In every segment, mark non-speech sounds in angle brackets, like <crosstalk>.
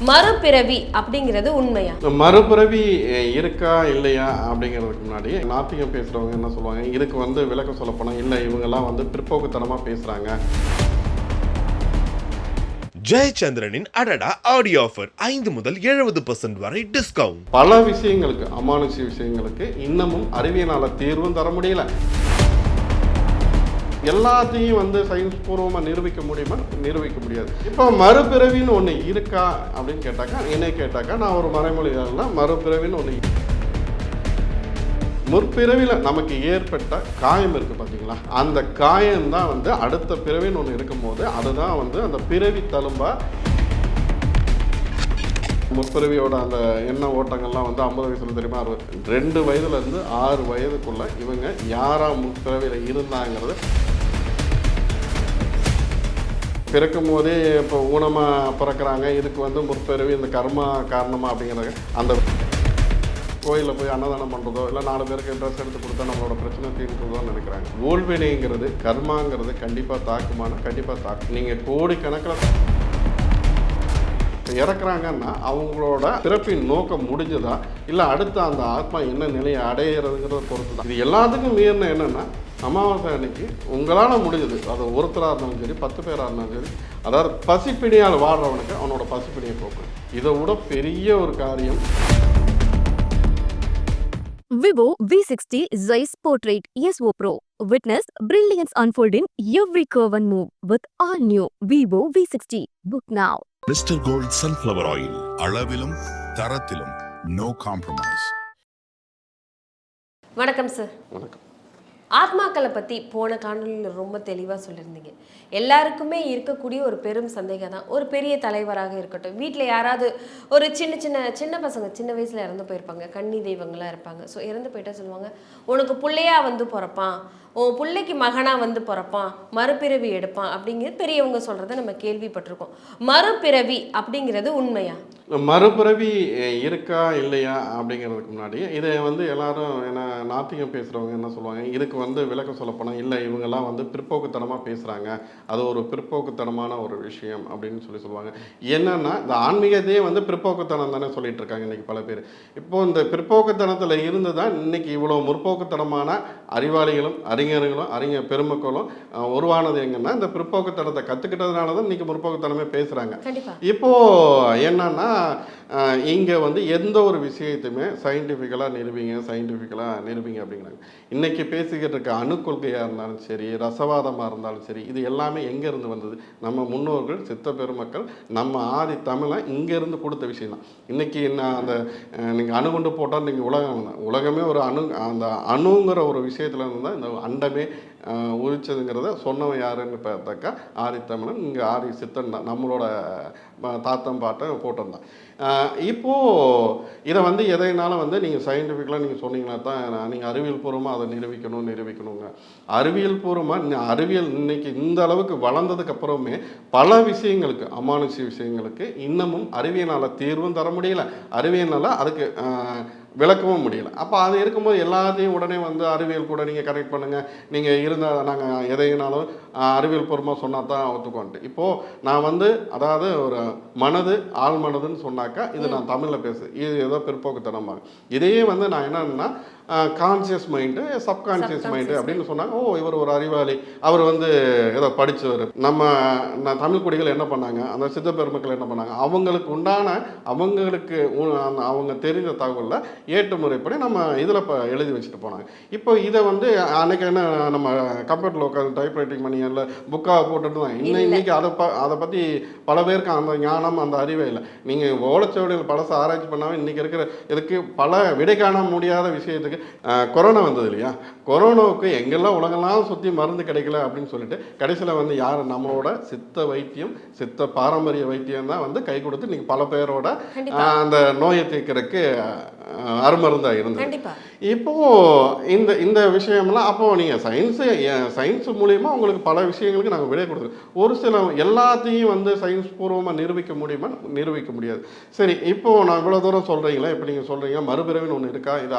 மறுபிறவி அப்படிங்கிறது உண்மையா? மறுபிறவி இருக்கா இல்லையா அப்படிங்கிறதுக்கு முன்னாடி நாத்திகம் பேசுகிறவங்க என்ன சொல்லுவாங்க? இதுக்கு வந்து விளக்கம் சொல்ல போனால் இல்லை இவங்கெல்லாம் வந்து பிற்போக்குத்தனமாக பேசுகிறாங்க ஜெயச்சந்திரனின் அடடா ஆடியோ ஆஃபர் ஐந்து முதல் எழுபது பர்சன்ட் வரை டிஸ்கவுண்ட் பல விஷயங்களுக்கு அமானுஷ்ய விஷயங்களுக்கு இன்னமும் அறிவியலால் தீர்வும் தர முடியல. எல்லாத்தையும் வந்து சயின்ஸ் பூர்வமாக நிரூபிக்க முடியுமா? நிரூபிக்க முடியாது. இப்போ மறுபிறவின்னு ஒன்று இருக்கா? அப்படின்னு கேட்டாக்கா என்னை கேட்டாக்கா நான் ஒரு மறைமொழியாளர்னா மறுபிறவின்னு ஒன்று முற்பிறவியில் நமக்கு ஏற்பட்ட காயம் இருக்குது பார்த்தீங்களா அந்த காயம்தான் வந்து அடுத்த பிறவின்னு ஒன்று இருக்கும்போது அதுதான் வந்து அந்த பிறவி தழும்பா முற்பிறவியோட அந்த எண்ண ஓட்டங்கள்லாம் வந்து ஐம்பது வயசுல தெரியுமா? ரெண்டு வயதுலேருந்து ஆறு வயதுக்குள்ளே இவங்க யாராக முற்பிறவியில் இருந்தாங்கிறது பிறக்கும் போதே இப்போ ஊனமாக பிறக்கிறாங்க. இதுக்கு வந்து முற்பிறவி இந்த கர்மா காரணமா அப்படிங்கிறது அந்த கோயிலில் போய் அன்னதானம் பண்ணுறதோ இல்லை நாலு பேருக்கு ட்ரெஸ் எடுத்து கொடுத்தா நம்மளோட பிரச்சனை தீர்க்குறதோன்னு நினைக்கிறாங்க. ஓல்வினைங்கிறது கர்மாங்கிறது கண்டிப்பாக தாக்குமான கண்டிப்பாக தாக்கும். நீங்கள் கோடிக்கணக்கில் இப்போ இறக்குறாங்கன்னா அவங்களோட பிறப்பின் நோக்கம் முடிஞ்சதா? இல்லை அடுத்த அந்த ஆத்மா என்ன நிலையை அடையிறதுங்கிறத பொறுத்து தான் இது எல்லாத்துக்கும் மீறின என்னென்னா அமாவாசை அன்னைக்கு உங்களால் முடிஞ்சது. அது ஒருத்தராக இருந்தாலும் சரி பத்து பேராக இருந்தாலும் சரி. அதாவது பசிப்பிணியால் வாடுறவனுக்கு அவனோட பசிப்பிணியை போக்கும். இதை விட பெரிய ஒரு காரியம். Vivo V60 Zeiss Portrait ESO Pro. Witness brilliance unfold in every curve and move with all new Vivo V60. Book now. Mister gold sunflower oil அளவிலும் தரத்திலும் நோ காம்ப்ரமைஸ் வணக்கம் சார் வணக்கம். ஆத்மாக்களை பற்றி போன காணொலியில் ரொம்ப தெளிவாக சொல்லியிருந்தீங்க. எல்லாருக்குமே இருக்கக்கூடிய ஒரு பெரும் சந்தேகம் தான். ஒரு பெரிய தலைவராக இருக்கட்டும். வீட்டில் யாராவது ஒரு சின்ன சின்ன சின்ன பசங்க சின்ன வயசில் இறந்து போயிருப்பாங்க. கன்னி தெய்வங்களாக இருப்பாங்க. ஸோ இறந்து போயிட்டா சொல்லுவாங்க உனக்கு பிள்ளையாக வந்து பிறப்பான். உன் பிள்ளைக்கு மகனாக வந்து பிறப்பான். மறுபிறவி எடுப்பான். அப்படிங்கிறது பெரியவங்க சொல்கிறத நம்ம கேள்விப்பட்டிருக்கோம். மறுபிறவி அப்படிங்கிறது உண்மையா? மறுபிறவி இருக்கா இல்லையா? அப்படிங்கிறதுக்கு முன்னாடி இதை வந்து எல்லாரும் என்ன நாத்திகம் பேசுகிறவங்க என்ன சொல்லுவாங்க? இதுக்கு வந்து விளக்கம் சொல்லப்போனால் இல்லை இவங்கெல்லாம் வந்து பிற்போக்குத்தனமாக பேசுகிறாங்க அது ஒரு பிற்போக்குத்தனமான ஒரு விஷயம் அப்படின்னு சொல்லி சொல்லுவாங்க. என்னென்னா இந்த ஆன்மீகத்தையே வந்து பிற்போக்குத்தனம் தானே சொல்லிட்டு இருக்காங்க இன்றைக்கி பல பேர். இப்போது இந்த பிற்போக்குத்தனத்தில் இருந்து தான் இன்னைக்கு இவ்வளோ முற்போக்குத்தனமான அறிவாளிகளும் அறிஞர்களும் அறிஞர் பெருமக்களும் உருவானது எங்கன்னா இந்த பிற்போக்குத்தனத்தை கற்றுக்கிட்டதுனால தான் இன்னைக்கு முற்போக்குத்தனமே பேசுகிறாங்க கண்டிப்பா. இப்போ என்னன்னா இங்க வந்து எந்த ஒரு விஷயத்தையுமே சயின்டிஃபிக்கலாக நிரூபிங்க சயின்டிஃபிக்கலாக நிரூபிங்க அப்படிங்கிறாங்க. இன்னைக்கு பேசிக்கிட்டு இருக்க அணுக்கொள்கையாக இருந்தாலும் சரி ரசவாதமாக இருந்தாலும் சரி இது எல்லாமே எங்கேருந்து வந்தது? நம்ம முன்னோர்கள் சித்த பெருமக்கள் நம்ம ஆதி தமிழை இங்கேருந்து கொடுத்த விஷயம் தான் இன்னைக்கு என்ன அந்த நீங்கள் அணுகுண்டு போட்டால் நீங்கள் உலகம் உலகமே ஒரு அணு அந்த அணுங்கிற ஒரு விஷயத்துல விஷயத்துலேருந்து தான் இந்த அண்டமே உரிச்சதுங்கிறத உதிச்சதுங்கிறத சொன்னவன் யாருன்னு பார்த்தாக்கா ஆதித்தமிழன் இங்கே ஆதி சித்தன் தான். நம்மளோட தாத்தம் பாட்டை போட்டிருந்தான் இப்போது இதை வந்து எதைனாலும் வந்து நீங்கள் சயின்டிஃபிக்கலாக நீங்கள் சொன்னீங்கன்னா தான் நீங்கள் அறிவியல் பூர்வமாக அதை நிரூபிக்கணும் நிரூபிக்கணுங்க. அறிவியல் பூர்வமாக அறிவியல் இன்னைக்கு இந்த அளவுக்கு வளர்ந்ததுக்கு அப்புறமே பல விஷயங்களுக்கு அமானுஷ்ய விஷயங்களுக்கு இன்னமும் அறிவியலால் தீர்வும் தர முடியல. அறிவியனால் அதுக்கு விளக்கவும் முடியல. அப்போ அது இருக்கும்போது எல்லாத்தையும் உடனே வந்து அறிவியல் கூட நீங்கள் கனெக்ட் பண்ணுங்கள் நீங்கள் இருந்தால் நாங்கள் எதையினாலும் அறிவியல் பூர்வமாக சொன்னால் தான் ஒத்துக்கோன்ட்டு. இப்போது நான் வந்து அதாவது ஒரு மனது ஆள் மனதுன்னு சொன்னாக்கா இது நான் தமிழில் பேசு இது ஏதோ பிற்போக்குத்தனமாக இதையே வந்து நான் என்னன்னா கான்சியஸ் மைண்டு சப்கான்சியஸ் மைண்டு அப்படின்னு சொன்னாங்க. ஓ இவர் ஒரு அறிவாளி. அவர் வந்து ஏதோ படித்தவர் நம்ம நான் தமிழ் குடிகள் என்ன பண்ணாங்க? அந்த சித்த பெருமக்கள் என்ன பண்ணாங்க? அவங்களுக்கு உண்டான அவங்களுக்கு அவங்க தெரிந்த தகவலில் ஏட்டு முறைப்படி நம்ம இதில் இப்போ எழுதி வச்சுட்டு போனாங்க. இப்போ இதை வந்து அன்னைக்கு என்ன நம்ம கம்ப்யூட்டரில் உட்காந்து டைப் ரைட்டிங் பண்ணி இல்லை புக்காக போட்டுட்டு தான் இன்னும். இன்னைக்கு அதை ப அதை பற்றி பல பேருக்கு அந்த ஞானம் அந்த அறிவே இல்லை. நீங்கள் ஓலச்சுவடிகள் பழச ஆராய்ச்சி பண்ணாமல் இன்றைக்கி இருக்கிற இதுக்கு பல விடை காண முடியாத விஷயத்துக்கு கொரோனா வந்தது இல்லையா? கொரோனாவுக்கு எங்கெல்லாம் உலகெல்லாம் சுற்றி மருந்து கிடைக்கல அப்படின்னு சொல்லிட்டு கடைசியில் வந்து யார்? நம்மளோட சித்த வைத்தியம் சித்த பாரம்பரிய வைத்தியம் தான் வந்து கை கொடுத்து இன்னைக்கு பல பேரோட அந்த நோயை தீர்க்கறதுக்கு அருமருந்தாக இருந்தது. கண்டிப்பா. இப்போ இந்த இந்த விஷயம்லாம் அப்போ நீங்கள் சயின்ஸு சயின்ஸ் மூலியமா உங்களுக்கு பல விஷயங்களுக்கு நாங்கள் விடை கொடுக்குறோம். ஒரு சில எல்லாத்தையும் வந்து சயின்ஸ் பூர்வமாக நிரூபிக்க முடியுமா? நிரூபிக்க முடியாது. சரி இப்போ நான் இவ்வளோ தூரம் சொல்கிறீங்களா இப்போ நீங்கள் சொல்கிறீங்க மறுபிறவின்னு ஒன்று இருக்கா? இது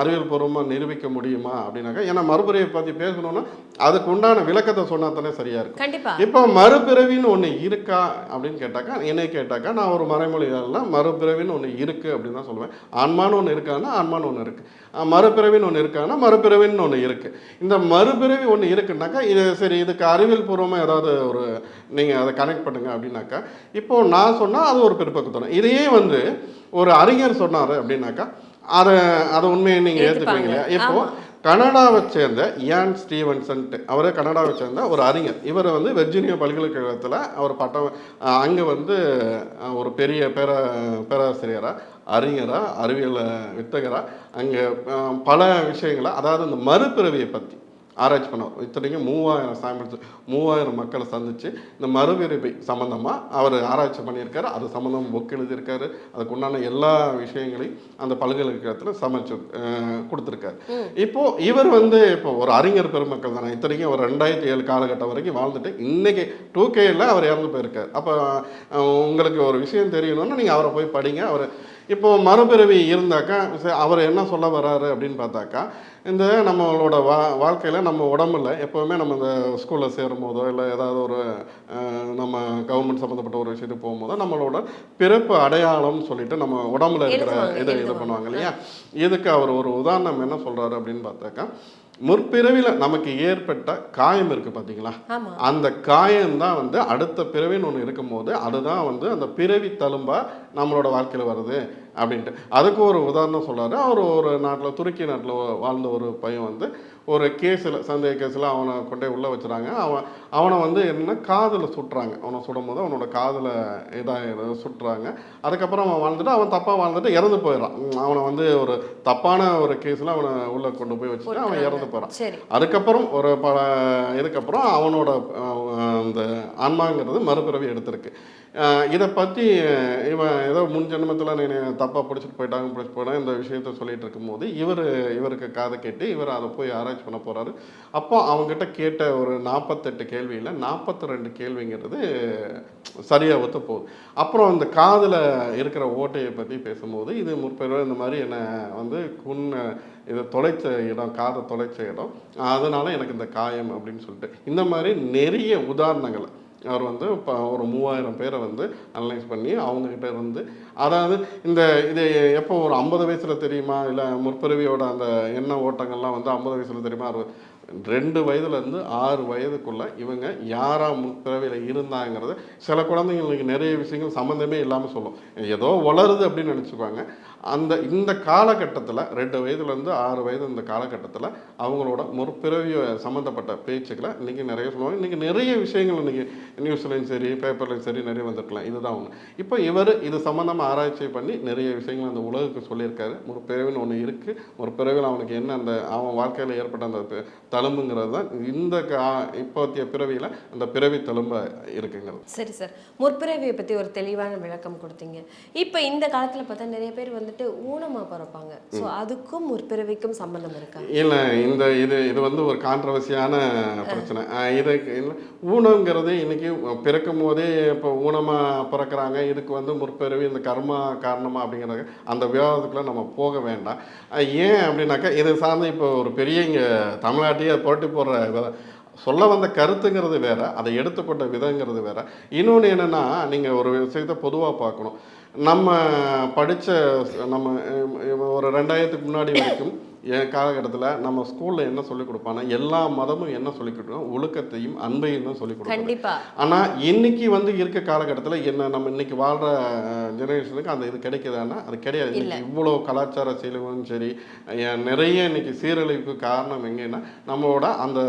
அறிவியல் பூர்வமாக நிரூபிக்க முடியுமா? அப்படின்னாக்கா ஏன்னா மறுபிறவை பற்றி பேசணும்னா அதுக்கு உண்டான விளக்கத்தை சொன்னா தானே சரியா இருக்கும். கண்டிப்பா. இப்போ மறுபிறவின்னு ஒன்று இருக்கா அப்படின்னு கேட்டாக்கா என்னை கேட்டாக்கா நான் ஒரு மறைமொழியாளர்ல மறுபிறவின்னு ஒன்று இருக்குது அப்படின்னு தான் சொல்லுவேன். ஆன்மான்னு ஒன்று இருக்கான்னா ஆன்மான்னு ஒன்று இருக்குது மறுபிறவின்னு ஒன்று இருக்கான்னா மறுபிறவின்னு ஒன்று இருக்குது இந்த மறுபிறவி ஒன்று இருக்குன்னாக்கா இது சரி இதுக்கு அறிவியல் பூர்வமாக ஏதாவது ஒரு நீங்கள் அதை கனெக்ட் பண்ணுங்க அப்படின்னாக்கா இப்போ நான் சொன்னால் அது ஒரு பிற்பக்குத்தனம் இதையே வந்து ஒரு அறிஞர் சொன்னார் அப்படின்னாக்கா அதை அதை உண்மையை நீங்கள். ஏற்றுப்பீங்க இப்போ. கனடாவை சேர்ந்த இயான் ஸ்டீவன்சன்ட்டு அவரே கனடாவை சேர்ந்த ஒரு அறிஞர். இவர் வந்து வெர்ஜீனியா பல்கலைக்கழகத்தில் அவர் பட்டம் அங்கே வந்து ஒரு பெரிய பேர பேராசிரியராக அறிஞராக அறிவியல் வித்தகராக அங்கே பல விஷயங்களை அதாவது இந்த மறுபிறவியை பற்றி ஆராய்ச்சி பண்ணவர் இத்தனைக்கும் மூவாயிரம் சாம்பிள்ஸ் மூவாயிரம் மக்களை சந்தித்து இந்த மறுபிறவி சம்மந்தமாக அவர் ஆராய்ச்சி பண்ணியிருக்காரு. அது சம்மந்தம் புக் எழுதியிருக்காரு. அதுக்கு உண்டான எல்லா விஷயங்களையும் அந்த பல்கலைக்கழகத்தில் சமைச்சு கொடுத்துருக்காரு. இப்போ இவர் வந்து இப்போ ஒரு அறிஞர் பெருமக்கள் தானே இத்தனைக்கும் ஒரு ரெண்டாயிரத்தி ஏழு காலகட்டம் வரைக்கும் வாழ்ந்துட்டு இன்னைக்கு டூ கேல அவர் இறந்து போயிருக்காரு. அப்போ உங்களுக்கு ஒரு விஷயம் தெரியணும்னா நீங்கள் அவரை போய் படிங்க. அவர் இப்போ மறுபிறவி இருந்தாக்கா அவர் என்ன சொல்ல வராரு அப்படின்னு பார்த்தாக்கா இந்த நம்மளோட வா வாழ்க்கையில் நம்ம உடம்புல எப்போவுமே நம்ம இந்த ஸ்கூலில் சேரும் போதோ இல்லை ஏதாவது ஒரு நம்ம கவர்மெண்ட் சம்மந்தப்பட்ட ஒரு விஷயத்துக்கு போகும்போதோ நம்மளோட பிறப்பு அடையாளம்னு சொல்லிட்டு நம்ம உடம்புல இருக்கிற இதை இது. பண்ணுவாங்க இல்லையா இதுக்கு அவர் ஒரு உதாரணம் என்ன சொல்றாரு அப்படின்னு பார்த்தாக்கா முற்பிறவியில் நமக்கு ஏற்பட்ட காயம் இருக்குது பார்த்தீங்களா அந்த காயம்தான் வந்து அடுத்த பிறவின்னு ஒன்று இருக்கும்போது அதுதான் வந்து அந்த பிறவி தழும்பா நம்மளோட வாழ்க்கையில் வருது அப்படின்ட்டு. அதுக்கு ஒரு உதாரணம் சொல்றாரு. அவர் ஒரு நாட்டில் துருக்கி நாட்டில் வாழ்ந்த ஒரு பையன் வந்து ஒரு கேஸில் சந்தேக கேஸில் அவனை கொண்டே உள்ளே வச்சுறாங்க. அவன் அவனை வந்து என்ன காதில் சுட்டுறாங்க. அவனை சுடும்போது அவனோட காதில் இதாக சுட்டுறாங்க. அதுக்கப்புறம் அவன் வாழ்ந்துட்டு அவன் தப்பாக வாழ்ந்துட்டு இறந்து போயிடறான். அவனை வந்து ஒரு தப்பான ஒரு கேஸில் அவனை உள்ளே கொண்டு போய் வச்சுட்டு அவன் இறந்து சரி. அதுக்கப்புறம் ஒரு பல இதுக்கப்புறம் அவனோட அந்த ஆன்மாங்கிறது மறுபிறவி எடுத்திருக்கு. இதை பற்றி இவன் ஏதோ முன் ஜென்மத்தில் நீ தப்பாக பிடிச்சிட்டு போயிட்டாங்க பிடிச்சிட்டு போயிட்டாங்க இந்த விஷயத்த சொல்லிட்டு இருக்கும்போது இவர் இவருக்கு காதை கேட்டு இவர் அதை போய் ஆராய்ச்சி பண்ண போகிறாரு அப்போ அவங்ககிட்ட கேட்ட ஒரு நாற்பத்தெட்டு கேள்வியில் நாற்பத்தி ரெண்டு கேள்விங்கிறது சரியாக ஒத்து போகுது. அப்புறம் அந்த காதில் இருக்கிற ஓட்டையை பற்றி பேசும்போது இது முற்பெருவ இந்த மாதிரி என்னை வந்து குன் இதை தொலைச்ச இடம் காதை தொலைச்ச இடம் அதனால் எனக்கு இந்த காயம் அப்படின்னு சொல்லிட்டு. இந்த மாதிரி நிறைய உதாரணங்களை அவர் வந்து இப்போ ஒரு மூவாயிரம் பேரை வந்து அனலைஸ் பண்ணி அவங்கக்கிட்ட இருந்து அதாவது இந்த இது எப்போ ஒரு ஐம்பது வயசில் தெரியுமா? இல்லை முற்பிறவியோட அந்த எண்ண ஓட்டங்கள்லாம் வந்து ஐம்பது வயசில் தெரியுமா? அறுபது ரெண்டு வயதுலேருந்து ஆறு வயதுக்குள்ளே இவங்க யாராக முற்பிறவியில் இருந்தாங்கிறது சில குழந்தைங்களுக்கு நிறைய விஷயங்கள் சம்மந்தமே இல்லாமல் சொல்லும். ஏதோ வளருது அப்படின்னு நினச்சிக்குவாங்க. அந்த இந்த காலகட்டத்தில் ரெண்டு வயதுலேருந்து ஆறு வயது இந்த காலகட்டத்தில் அவங்களோட முற்பிறவி சம்மந்தப்பட்ட பேச்சுக்களை இன்றைக்கி நிறைய சொல்லுவாங்க. இன்றைக்கி நிறைய விஷயங்கள் இன்றைக்கி நியூஸ்லேயும் சரி பேப்பர்லையும் சரி நிறைய வந்துருக்கலாம். இதுதான் ஒன்று இப்போ இவர் இது சம்மந்தமாக ஆராய்ச்சி பண்ணி நிறைய விஷயங்கள் அந்த உலகுக்கு சொல்லியிருக்காரு. முற்பிறவின்னு ஒன்று இருக்குது முற்பிறவியில் அவனுக்கு என்ன அந்த அவன் வாழ்க்கையில் ஏற்பட்ட அந்த தழும்புங்கிறது தான் இந்த கா இப்போத்திய பிறவியில் அந்த பிறவி தழும்ப இருக்குங்கிறது. சரி சார். முற்பிறவியை பற்றி ஒரு தெளிவான விளக்கம் கொடுத்தீங்க. இப்போ இந்த காலத்தில் பார்த்தா நிறைய பேர் வந்து வந்துட்டு ஊனமாக பிறப்பாங்க. ஸோ அதுக்கும் முற்பிறவிக்கும் சம்பந்தம் இருக்கா? இல்லை இந்த இது இது வந்து ஒரு கான்ட்ரவர்சியான பிரச்சனை. இது ஊனங்கிறது இன்னைக்கு பிறக்கும் போதே இப்போ ஊனமாக பிறக்கிறாங்க. இதுக்கு வந்து முற்பிறவி இந்த கர்மா காரணமா அப்படிங்கிறது அந்த விவாதத்துக்குள்ள நம்ம போக வேண்டாம். ஏன் அப்படின்னாக்கா இது சார்ந்து இப்போ ஒரு பெரிய இங்கே தமிழ்நாட்டையே போட்டி போடுற சொல்ல வந்த கருத்துங்கிறது வேற அதை எடுத்துக்கொண்ட விதங்கிறது வேற. இன்னொன்று என்னன்னா நீங்கள் ஒரு விஷயத்தை பொதுவாக பார்க்கணும். நம்ம படித்த நம்ம ஒரு ரெண்டாயிரத்துக்கு முன்னாடி வரைக்கும் என் காலகட்டத்தில் நம்ம ஸ்கூலில் என்ன சொல்லிக் கொடுப்பாங்கன்னா எல்லா மதமும் என்ன சொல்லிக் கொடுக்கணும் ஒழுக்கத்தையும் அன்பையும் தான் சொல்லிக் கண்டிப்பா. ஆனால் இன்னைக்கு வந்து இருக்க காலகட்டத்தில் என்ன நம்ம இன்னைக்கு வாழ்கிற ஜெனரேஷனுக்கு அந்த இது கிடைக்குதான்னா அது கிடையாது. இன்னைக்கு இவ்வளோ கலாச்சார சீரழிவும் சரி நிறைய இன்னைக்கு சீரழிவுக்கு காரணம் எங்கன்னா நம்மளோட அந்த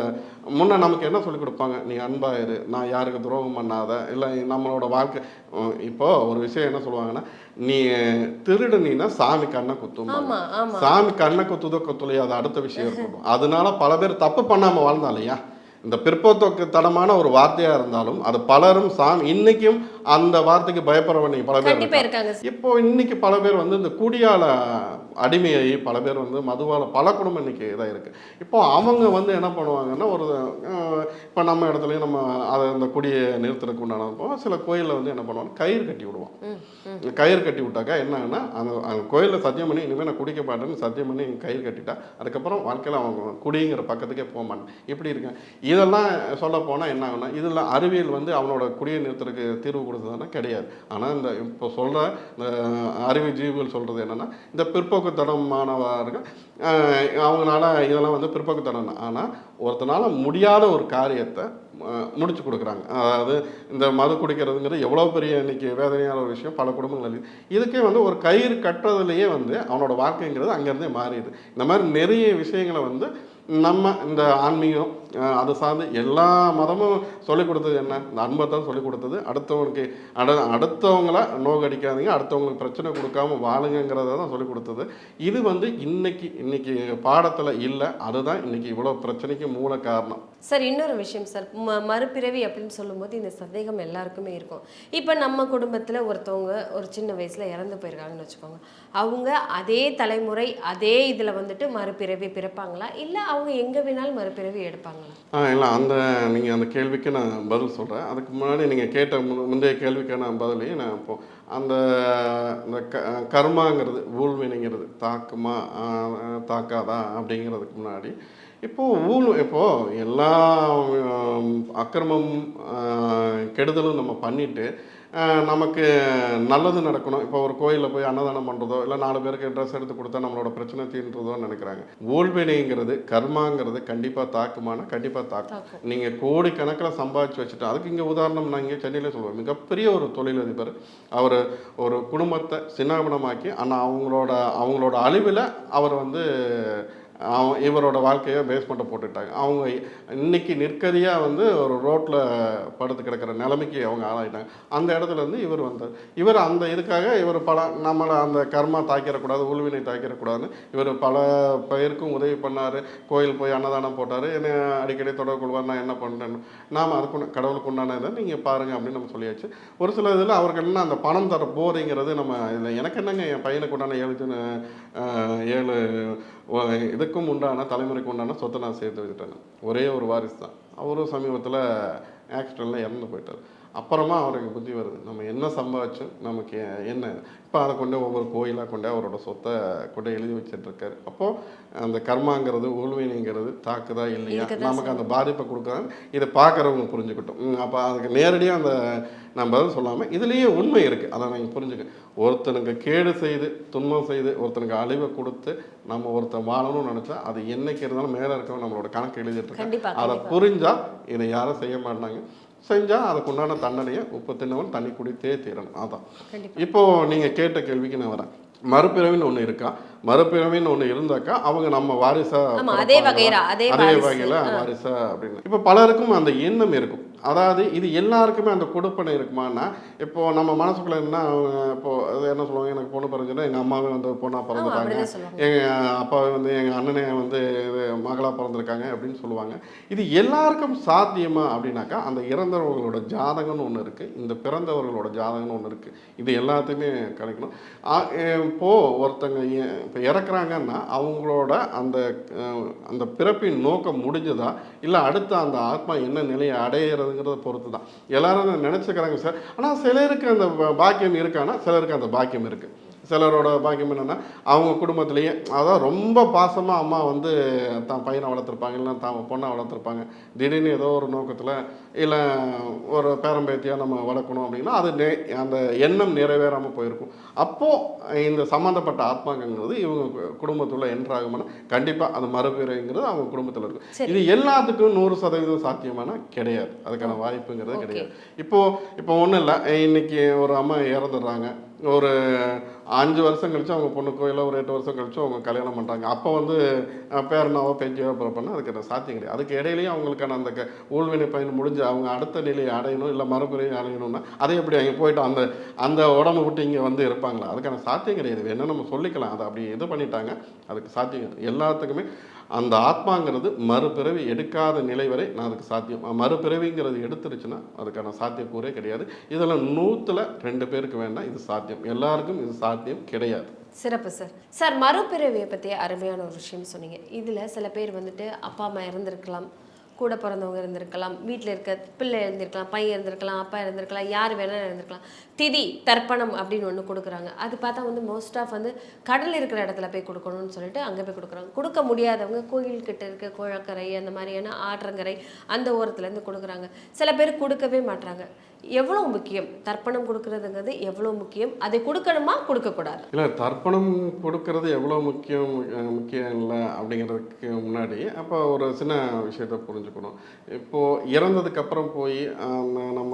முன்ன நமக்கு என்ன சொல்லிக் கொடுப்பாங்க? நீ அன்பா இரு. நான் யாருக்கு துரோகம் பண்ணாத. இல்லை நம்மளோட வாழ்க்கை அஹ் இப்போ ஒரு விஷயம் என்ன சொல்லுவாங்கன்னா நீ திருடுனீன்னா சாமி கண்ணை குத்தும் சாமி கண்ணை குத்துதோ குத்துலையோ அது அடுத்த விஷயம் <laughs> இருக்கட்டும் அதனால பல பேர் தப்பு பண்ணாம வாழ்ந்தாலையா இந்த பிற்போக்கு தனமான ஒரு வார்த்தையா இருந்தாலும் அது பலரும் சாமி இன்னைக்கும் அந்த வார்த்தைக்கு பயப்படுறவங்க பல பேர் இருக்காங்க. இப்போ இன்னைக்கு பல பேர் வந்து இந்த குடியால அடிமையாகி பல பேர் வந்து மதுவால பல குடும்பம் இன்னைக்கு இதாக இருக்கு. இப்போ அவங்க வந்து என்ன பண்ணுவாங்கன்னா ஒரு இப்போ நம்ம இடத்துலயும் நம்ம அதை அந்த குடியை நிறுத்துறதுக்கு உண்டானப்போ சில கோயிலில் வந்து என்ன பண்ணுவாங்க கயிறு கட்டி விடுவோம். கயிறு கட்டி விட்டாக்கா என்னன்னா அந்த அந்த கோயிலில் சத்தியம் பண்ணி இனிமேல் நான் குடிக்க மாட்டேன்னு சத்தியம் பண்ணி கயிறு கட்டிட்டா அதுக்கப்புறம் வாழ்க்கையில் அவங்க குடிங்கிற பக்கத்துக்கே போக மாட்டேன் இப்படி இருக்கேன் இதெல்லாம் சொல்ல போனால் என்ன ஆகுனா இதில் அறிவியல் வந்து அவனோட குடியை நிறுத்துறதுக்கு தீர்வு கொடுத்ததுன்னா கிடையாது. ஆனால் இந்த இப்போ சொல்கிற இந்த அறிவு ஜீவிகள் சொல்கிறது என்னென்னா இந்த பிற்போக்குத்தனமானவர்கள் அவங்களால இதெல்லாம் வந்து பிற்போக்குத்தனம் ஆனால் ஒருத்தனால முடியாத ஒரு காரியத்தை முடிச்சு கொடுக்குறாங்க. அதாவது இந்த மது குடிக்கிறதுங்கிறது எவ்வளோ பெரிய இன்னைக்கு வேதனையான ஒரு விஷயம் பல குடும்பங்கள் இதுக்கே வந்து ஒரு கயிறு கட்டுறதுலையே வந்து அவனோட வாழ்க்கைங்கிறது அங்கேருந்தே மாறிடுது. இந்த மாதிரி நிறைய விஷயங்களை வந்து நம்ம இந்த ஆன்மீகம் அதை அது சார்ந்து எல்லா மதமும் சொல்லிக் கொடுத்தது என்ன? இந்த அன்பை தான் சொல்லிக் கொடுத்தது. அடுத்தவனுக்கு அட அடுத்தவங்கள நோகடிக்காதீங்க அடுத்தவங்களுக்கு பிரச்சனை கொடுக்காம வாழுங்கிறத தான் சொல்லிக் கொடுத்தது. இது வந்து இன்னைக்கு இன்னைக்கு பாடத்தில் இல்லை. அதுதான் இன்னைக்கு இவ்வளோ பிரச்சனைக்கு மூல காரணம். சார் இன்னொரு விஷயம் சார். ம மறுபிறவி அப்படின்னு சொல்லும்போது இந்த சந்தேகம் எல்லாருக்குமே இருக்கும். இப்போ நம்ம குடும்பத்தில் ஒருத்தவங்க ஒரு சின்ன வயசில் இறந்து போயிருக்காங்கன்னு வச்சுக்கோங்க. அவங்க அதே தலைமுறை அதே இதில் வந்துட்டு மறுபிறவி பிறப்பாங்களா? இல்லை அவங்க எங்கே வேணாலும் மறுபிறவி எடுப்பாங்களா? ஆ இல்லை அந்த நீங்கள் அந்த கேள்விக்கு நான் பதில் சொல்கிறேன் அதுக்கு முன்னாடி நீங்கள் கேட்ட மு- முந்தைய கேள்விக்கான பதிலையும் நான் இப்போ அந்த இந்த க கர்மாங்கிறது ஊழ்வினைங்கிறது தாக்குமா தாக்காதா அப்படிங்கிறதுக்கு முன்னாடி இப்போது ஊழ் இப்போது எல்லா அக்கிரமம் கெடுதலும் நம்ம பண்ணிட்டு ஆ, நமக்கு நல்லது நடக்கணும். இப்போ ஒரு கோயிலில் போய் அன்னதானம் பண்ணுறதோ இல்லை நாலு பேருக்கு ட்ரெஸ் எடுத்து கொடுத்தா நம்மளோட பிரச்சனை தீர்ன்றதோ நினைக்கிறாங்க. ஊழ்வினைங்கிறது கர்மாங்கிறது கண்டிப்பாக தாக்குமானா கண்டிப்பாக தாக்கும். தாக்கும். நீங்கள் கோடிக்கணக்கில் சம்பாதிச்சு வச்சுட்டு அதுக்கு இங்கே உதாரணம் நான் இங்கே சென்னையில் சொல்லுவேன் மிகப்பெரிய ஒரு தொழிலதிபர் அவர் ஒரு குடும்பத்தை சின்னாபனமாக்கி ஆனால் அவங்களோட அவங்களோட அழிவில் அவர் வந்து அவன் இவரோட வாழ்க்கையை பேஸ்மெண்ட்டை போட்டுட்டாங்க அவங்க இன்னைக்கு நிற்கதியாக வந்து ஒரு ரோட்டில் படுத்து கிடக்கிற நிலைமைக்கு அவங்க ஆளாயிட்டாங்க. அந்த இடத்துல இருந்து இவர் வந்தார். இவர் அந்த இதுக்காக இவர் பல நம்மளை அந்த கர்மா தாக்கிடக்கூடாது உள்வினை தாக்கிடக்கூடாதுன்னு இவர் பல பேருக்கும் உதவி பண்ணார். கோயில் போய் அன்னதானம் போட்டார். என்னை அடிக்கடி தொடர்பு கொள்வார். நான் என்ன பண்ணுறேன்னு நாம் அதுக்கு கடவுளுக்கு உண்டான இதை நீங்கள் பாருங்கள் அப்படின்னு நம்ம சொல்லியாச்சு. ஒரு சில இதில் அவருக்கு என்ன அந்த பணம் தர போறீங்கிறது நம்ம இதில் எனக்கு என்னங்க என் பையனுக்கு உண்டான ஏழு ஏழு இது இதுக்கும் உண்டான தலைமுறைக்கு உண்டான சொத்தை நான் சேர்த்து வச்சுட்டேன். ஒரே ஒரு வாரிசு தான். அவரும் சமீபத்தில் ஆக்சிடெண்ட்டில் இறந்து போயிட்டார். அப்புறமா அவருக்கு புத்தி வருது. நம்ம என்ன சம்பாதிச்சோம் நமக்கு என்ன? இப்போ அதை கொண்டு ஒவ்வொரு கோயிலாக கொண்டு அவரோட சொத்தை கொண்டு எழுதி வச்சிட்டு இருக்காரு அப்போது அந்த கர்மாங்கிறது ஊழ்வினைங்கிறது தாக்குதா இல்லையா? நமக்கு அந்த பாதிப்பை கொடுக்குறாங்க இதை பார்க்குறவங்க புரிஞ்சுக்கிட்டோம். அப்போ அதுக்கு நேரடியாக அந்த பதில் சொல்லாமல் இதுலேயே உண்மை இருக்குது அதை நீங்கள் புரிஞ்சுக்க ஒருத்தனுக்கு கேடு செய்து துன்பம் செய்து ஒருத்தனுக்கு அழிவை கொடுத்து நம்ம ஒருத்தன் வாழணும்னு நினச்சா அது என்னைக்கு இருந்தாலும் மேலே இருக்கவன் நம்மளோட கணக்கு எழுதிட்டு அதை கண்டிப்பா. புரிஞ்சா இதை யாரும் செய்ய மாட்டாங்க. செஞ்சால் அதுக்கு உண்டான தண்டனையை உப்பு தின்னவன் தண்ணி குடித்தே தீரணும். அதான். இப்போ நீங்கள் கேட்ட கேள்விக்கு நான் வரேன். மறுபிறவின்னு ஒன்று இருக்கா? மறுபிறவின்னு ஒன்று இருந்தாக்கா அவங்க நம்ம வாரிசா அதே? வகைரா அதே. வகையில். வாரிசா அப்படின்னு. இப்போ பலருக்கும் அந்த எண்ணம் இருக்கும். அதாவது இது எல்லாருக்குமே அந்த கொடுப்பனை இருக்குமான்னா இப்போ நம்ம மனசுக்குள்ள என்ன அவங்க இப்போ அது என்ன சொல்லுவாங்க எனக்கு பொண்ணு பிறந்துச்சுன்னா எங்கள் அம்மாவே வந்து பொண்ணாக பிறந்துட்டாங்க. எங்கள் அப்பாவே வந்து எங்கள் அண்ணனே வந்து இது மகளாக பிறந்திருக்காங்க அப்படின்னு சொல்லுவாங்க. இது எல்லாருக்கும் சாத்தியமா அப்படின்னாக்கா அந்த இறந்தவர்களோட ஜாதகம்னு ஒன்று இருக்குது இந்த பிறந்தவர்களோட ஜாதகம்னு ஒன்று இருக்குது இது எல்லாத்தையுமே கணிக்கணும் ஆ, எ- இப்போ ஒருத்தங்க இப்போ இறக்குறாங்கன்னா அவங்களோட அந்த அந்த பிறப்பின் நோக்கம் முடிஞ்சதா இல்லை அடுத்த அந்த ஆத்மா என்ன நிலையை அடையிறதுங்கிறத பொறுத்து தான் எல்லாரும் நினச்சிக்கிறாங்க சார். ஆனால் சிலருக்கு அந்த பாக்கியம் இருக்கானா சிலருக்கு அந்த பாக்கியம் இருக்குது சிலரோட பாக்கியம் என்னென்னா அவங்க குடும்பத்திலேயே அதாவது ரொம்ப பாசமாக அம்மா வந்து தான் பையனை வளர்த்துருப்பாங்க இல்லை தான் பொண்ணை வளர்த்துருப்பாங்க. திடீர்னு ஏதோ ஒரு நோக்கத்தில் இல்லை ஒரு பேரம்பேத்தியாக நம்ம வளர்க்கணும் அப்படின்னா அது நே அந்த எண்ணம் நிறைவேறாமல் போயிருக்கும். அப்போது இந்த சம்மந்தப்பட்ட ஆத்மாங்கிறது இவங்க குடும்பத்துள்ள என்ட்ராகும்னா கண்டிப்பாக அது மறுபிறங்கிறது அவங்க குடும்பத்தில் இருக்கும். இது எல்லாத்துக்கும் நூறு சதவீதம் சாத்தியமான கிடையாது. அதுக்கான வாய்ப்புங்கிறது. கிடையாது. இப்போ இப்போ ஒன்றும் இல்லை. இன்னைக்கு ஒரு அம்மா இறந்துடுறாங்க. ஒரு அஞ்சு வருஷம் கழிச்சு அவங்க பொண்ணுக்கோ இல்லை ஒரு எட்டு வருஷம் கழிச்சு அவங்க கல்யாணம் பண்ணுறாங்க அப்போ வந்து பேரனாவோ பெஞ்சியோ பிறப்பண்ணா அதுக்கு அந்த சாத்தியம் கிடையாது. அதுக்கு இடையிலேயே அவங்களுக்கான அந்த க- ஊழ்வினை பயன் முடிஞ்சு அவங்க அடுத்த நிலையை அடையணும் இல்லை மறுபடியும் அடையணும்னா அதை எப்படி அங்கே போயிட்டு அந்த அந்த உடம்பு விட்டு இங்கே வந்து இருப்பாங்களா? அதுக்கான சாத்தியம் கிடையாது. வேணா நம்ம சொல்லிக்கலாம். அதை அப்படி இது பண்ணிட்டாங்க. அதுக்கு சாத்தியம் கிடையாது. எல்லாத்துக்குமே அந்த ஆத்மாங்கிறது மறுபிறவி எடுக்காத நிலை வரை நான் அதுக்கு சாத்தியம். மறுபிறவிங்கிறது எடுத்துருச்சுன்னா அதுக்கான சாத்தியக்கூறே கிடையாது. இதில் நூற்றில் ரெண்டு பேருக்கு வேண்டாம் இது சாத்தியம். எல்லாருக்கும் இது சாத்தியம். கிடையாது. சிறப்பு சார் சார் மறுபிறவியை பற்றி அருமையான ஒரு விஷயம் சொன்னீங்க. இதில் சில பேர் வந்துட்டு அப்பா அம்மா இறந்துருக்கலாம் கூட பிறந்தவங்க இருந்திருக்கலாம். வீட்டில் இருக்க பிள்ளை இருந்திருக்கலாம் பையன் இருந்திருக்கலாம் அப்பா இருந்திருக்கலாம் யார் வேணாலும் இருந்திருக்கலாம். திதி தர்ப்பணம் அப்படின்னு ஒன்று கொடுக்குறாங்க. அது பார்த்தா வந்து மோஸ்ட் ஆஃப் வந்து கடல் இருக்கிற இடத்துல போய் கொடுக்கணும்னு சொல்லிட்டு அங்கே போய் கொடுக்குறாங்க. கொடுக்க முடியாதவங்க கோயில்கிட்ட இருக்க கோழக்கரை அந்த மாதிரியான ஆற்றங்கரை அந்த ஓரத்துலேருந்து கொடுக்குறாங்க. சில பேர் கொடுக்கவே மாட்றாங்க. எவ்வளோ முக்கியம்? தர்ப்பணம் கொடுக்கறதுங்கிறது எவ்வளோ முக்கியம்? அதை கொடுக்கணுமா? கொடுக்கக்கூடாது. இல்லை தர்ப்பணம் கொடுக்கறது எவ்வளோ முக்கியம் முக்கியம் இல்லை அப்படிங்கிறதுக்கு முன்னாடி அப்போ ஒரு சின்ன விஷயத்த புரிஞ்சுக்கணும் இப்போது இறந்ததுக்கு அப்புறம் போய் நம்ம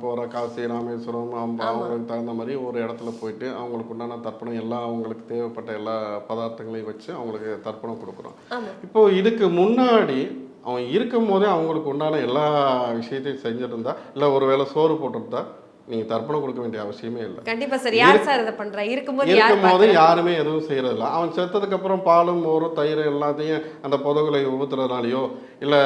போகிற காசி ராமேஸ்வரம் அம்பா அவங்களுக்கு தகுந்த மாதிரி ஒரு இடத்துல போயிட்டு அவங்களுக்கு உண்டான தர்ப்பணம் எல்லாம் அவங்களுக்கு தேவைப்பட்ட எல்லா பதார்த்தங்களையும் வச்சு அவங்களுக்கு தர்ப்பணம் கொடுக்குறோம். ஆமாம் இப்போ இதுக்கு முன்னாடி அவன் இருக்கும் போதே அவங்களுக்கு உண்டான எல்லா விஷயத்தையும் செஞ்சுருந்தா இல்லை ஒரு வேளை சோறு போட்டிருந்தா நீங்கள் தர்ப்பணம் கொடுக்க வேண்டிய அவசியமே இல்லை. கண்டிப்பா சார். யார் சார் இதை பண்றா? இருக்கும்போது யார் இருக்கும் போது பார்க்கறா? யாருமே எதுவும் செய்யறதில்ல. அவன் செத்ததுக்கு அப்புறம் பாலும் மோரும் தயிர் எல்லாத்தையும் அந்த புதகுலை ஊத்துறதுனாலயோ இல்லை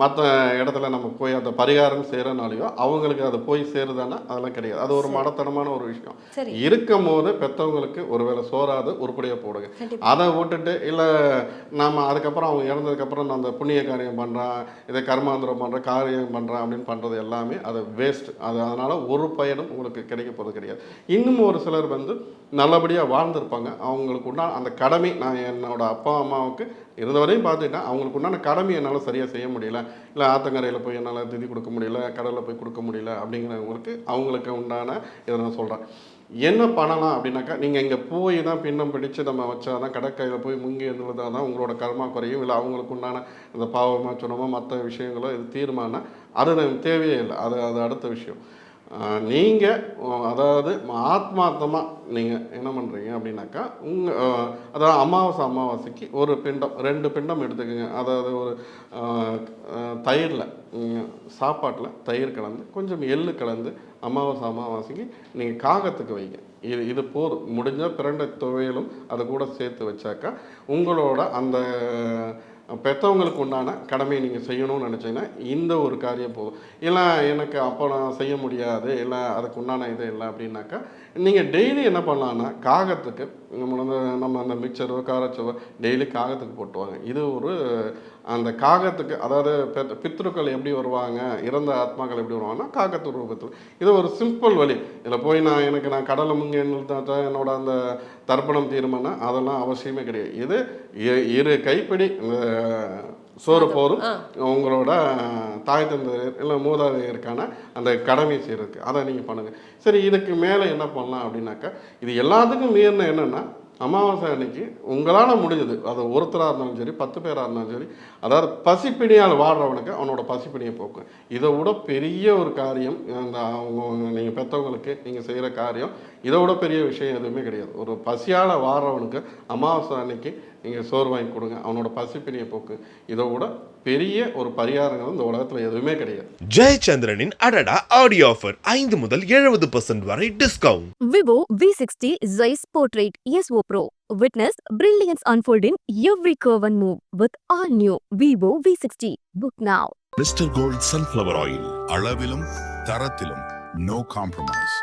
மற்ற இடத்துல நம்ம போய் அந்த பரிகாரம் செய்கிறனாலையோ அவங்களுக்கு அது போய் சேருதானா அதெல்லாம் கிடையாது. அது ஒரு மடத்தனமான ஒரு விஷயம். இருக்கும் போது பெற்றவங்களுக்கு ஒருவேளை சோறாது உருப்படியாக போடுங்க. அதை விட்டுட்டு இல்லை நாம அதுக்கப்புறம் அவங்க இறந்ததுக்கப்புறம் நான் அந்த புண்ணிய காரியம் பண்ணுறான் இதை கர்மாந்திரம் பண்ணுறேன் காரியம் பண்ணுறேன் அப்படின்னு பண்ணுறது எல்லாமே அது வேஸ்ட் அது அதனால் ஒரு பயனும் உங்களுக்கு கிடைக்க போகிறது கிடையாது. இன்னும் ஒரு சிலர் வந்து நல்லபடியாக வாழ்ந்திருப்பாங்க. அவங்களுக்கு உண்டான அந்த கடமை நான் என்னோட அப்பா அம்மாவுக்கு இருந்தவரையும் பார்த்துக்கிட்டேன். அவங்களுக்கு உண்டான கடமை என்னால் சரியாக செய்ய முடியல. இல்லை ஆத்தங்கரையில் போய் என்னால் திதி கொடுக்க முடியல கடலில் போய் கொடுக்க முடியல அப்படிங்கிறவங்களுக்கு அவங்களுக்கு உண்டான இதை நான் சொல்கிறேன் என்ன பண்ணலாம் அப்படின்னாக்கா நீங்கள் இங்கே போய் தான் பின்னம் பிடிச்சு நம்ம வச்சா தான் கடற்கரையில் போய் முங்கி எழுதுறதா தான் உங்களோட கர்மா குறையும். இல்லை அவங்களுக்கு உண்டான இந்த பாவமாக சொன்னமோ மற்ற விஷயங்களோ இது தீர்மானம். அது தேவையே இல்லை. அது அது அடுத்த விஷயம். நீங்கள் அதாவது ஆத்மார்த்தமாக நீங்கள் என்ன பண்ணுறீங்க அப்படின்னாக்கா உங்கள் அதாவது அமாவாசை அமாவாசைக்கு ஒரு பிண்டம் ரெண்டு பிண்டம் எடுத்துக்கோங்க. அதாவது ஒரு தயிரில் சாப்பாட்டில் தயிர் கலந்து கொஞ்சம் எள்ளு கலந்து அமாவாசை அமாவாசைக்கு நீங்கள் காகத்துக்கு வைங்க. இது இது போதும். முடிஞ்ச பிரண்டை துவையலும் அதை கூட சேர்த்து வச்சாக்கா உங்களோட அந்த பெற்றவங்களுக்கு உண்டான கடமையை நீங்கள் செய்யணும்னு நினச்சிங்கன்னா இந்த ஒரு காரியம் போதும். இல்லை எனக்கு அப்போ நான் செய்ய முடியாது இல்லை அதுக்கு உண்டான இது இல்லை அப்படின்னாக்கா நீங்கள் டெய்லி என்ன பண்ணலான்னா காகத்துக்கு நம்ம வந்து நம்ம அந்த மிக்சரோ காரச்சவோ டெய்லி காகத்துக்கு போட்டுவாங்க. இது ஒரு அந்த காகத்துக்கு அதாவது பெத்- பித்ருக்கள் எப்படி வருவாங்க இறந்த ஆத்மாக்கள் எப்படி வருவாங்கன்னா காகத்து ரூபத்தில். இது ஒரு சிம்பிள் வழி. இதில் போய் நான் எனக்கு நான் கடலை முங்கன்னு என்னோட அந்த தர்ப்பணம் தீர்மானம் அதெல்லாம் அவசியமே கிடையாது. இது இரு கைப்பிடி இந்த சோறு போதும் ஆ. உங்களோட தாய் தந்தையர் இல்லை மூதாதையருக்கான அந்த கடமை செய்கிறதுக்கு அதை நீங்கள் பண்ணுங்கள் சரி இதுக்கு மேலே என்ன பண்ணலாம் அப்படின்னாக்கா இது எல்லாத்துக்கும் மீறின என்னென்னா அமாவாசை அன்னைக்கு உங்களால் முடிஞ்சது. அது ஒருத்தராக இருந்தாலும் சரி பத்து பேராக இருந்தாலும் சரி அதாவது பசிப்பிணியால் வாடுறவனுக்கு அவனோட பசிப்பிணியை போக்கும். இதை விட பெரிய ஒரு காரியம் அந்த அவங்க நீங்கள் பெற்றவங்களுக்கு நீங்கள் செய்கிற காரியம் இதை விட பெரிய விஷயம் எதுவுமே கிடையாது. ஒரு பசியால் வாடுறவனுக்கு அமாவாசை அன்னைக்கு நீங்கள் சோறு வாங்கி கொடுங்க அவனோட பசிப்பிணியை போக்கு. இதை விட பெரிய ஒரு பரிகாரங்கள் இந்த உலகத்தில் எதுவுமே கிடையாது ஜெயச்சந்திரனின் அடடா ஆடியோ ஆஃபர் ஐந்து முதல் எழுபது பர்சன்ட் வரை discount Vivo V60 Zeiss Portrait ESO Pro. Witness brilliance unfold in every curve and move with all new Vivo V60. Book now. Mister gold sunflower oil அளவிலும் தரத்திலும் நோ காம்ப்ரமைஸ்